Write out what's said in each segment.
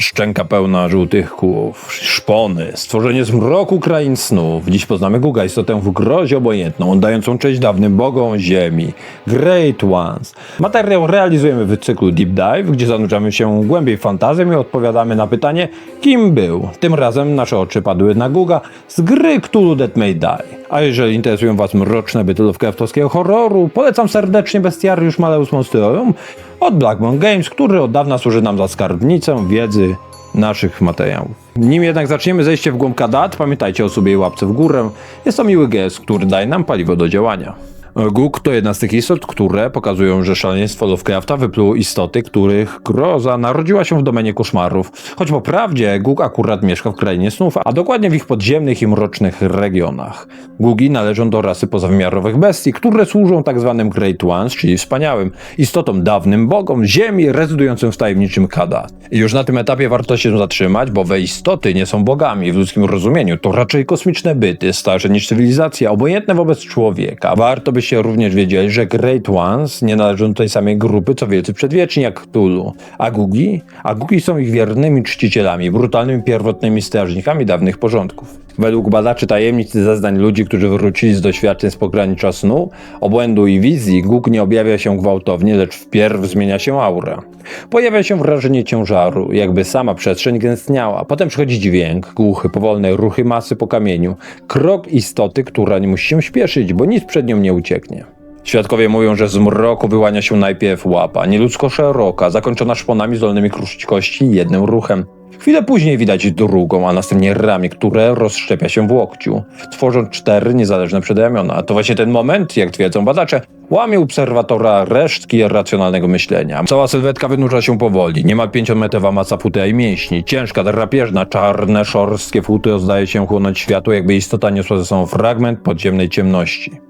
Szczęka pełna żółtych kłów, szpony, stworzenie zmroku krain snów. Dziś poznamy Guga, istotę w grozie obojętną, oddającą cześć dawnym bogom ziemi. Great Ones. Materiał realizujemy w cyklu Deep Dive, gdzie zanurzamy się głębiej w fantazję i odpowiadamy na pytanie, kim był. Tym razem nasze oczy padły na Guga z gry Cthulhu That May Die. A jeżeli interesują Was mroczne byty Lovecraftowskiego horroru, polecam serdecznie Bestiariusz Maleus Monstrum od Blackmon Games, który od dawna służy nam za skarbnicę wiedzy naszych materiałów. Nim jednak zaczniemy zejście w głąb kadat, pamiętajcie o sobie i łapce w górę. Jest to miły gest, który daje nam paliwo do działania. Guk to jedna z tych istot, które pokazują, że szaleństwo Lovecrafta wypluło istoty, których groza narodziła się w domenie koszmarów. Choć po prawdzie Guk akurat mieszka w krainie snów, a dokładnie w ich podziemnych i mrocznych regionach. Gugi należą do rasy pozawymiarowych bestii, które służą tak zwanym Great Ones, czyli wspaniałym istotom dawnym bogom ziemi rezydującym w tajemniczym Kadat. I już na tym etapie warto się zatrzymać, bo we istoty nie są bogami w ludzkim rozumieniu. To raczej kosmiczne byty, starsze niż cywilizacja, obojętne wobec człowieka. Warto byście również wiedzieli, że Great Ones nie należą do tej samej grupy, co wielcy przedwieczni jak Cthulhu. A Gugi? A Gugi są ich wiernymi czcicielami, brutalnymi pierwotnymi strażnikami dawnych porządków. Według badaczy tajemnic i zeznań ludzi, którzy wrócili z doświadczeń z pogranicza snu, obłędu i wizji, Gug nie objawia się gwałtownie, lecz wpierw zmienia się aura. Pojawia się wrażenie ciężaru, jakby sama przestrzeń gęstniała. Potem przychodzi dźwięk, głuchy, powolne ruchy masy po kamieniu. Krok istoty, która nie musi się śpieszyć, bo nic przed nią nie ucieknie. Świadkowie mówią, że z mroku wyłania się najpierw łapa, nieludzko szeroka, zakończona szponami zdolnymi kruszyć kości jednym ruchem. Chwilę później widać drugą, a następnie ramię, które rozszczepia się w łokciu, tworząc cztery niezależne przedramiona. To właśnie ten moment, jak twierdzą badacze, łamie obserwatora resztki racjonalnego myślenia. Cała sylwetka wynurza się powoli, niemal pięciometrowa masa futra i mięśni, ciężka, drapieżna, czarne, szorstkie futy zdaje się chłonąć światło, jakby istota niosła ze sobą fragment podziemnej ciemności.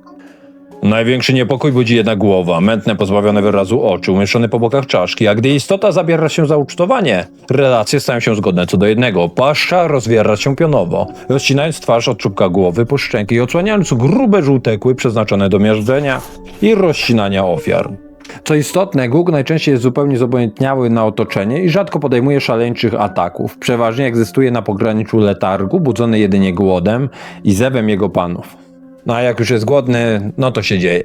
Największy niepokój budzi jednak głowa, mętne, pozbawione wyrazu oczu, umieszczone po bokach czaszki, a gdy istota zabiera się za ucztowanie, relacje stają się zgodne co do jednego. Paszcza rozwiera się pionowo, rozcinając twarz od czubka głowy po szczęki i odsłaniając grube żółte kły przeznaczone do miażdżenia i rozcinania ofiar. Co istotne, Gug najczęściej jest zupełnie zobojętniały na otoczenie i rzadko podejmuje szaleńczych ataków. Przeważnie egzystuje na pograniczu letargu, budzony jedynie głodem i zewem jego panów. No a jak już jest głodny, no to się dzieje.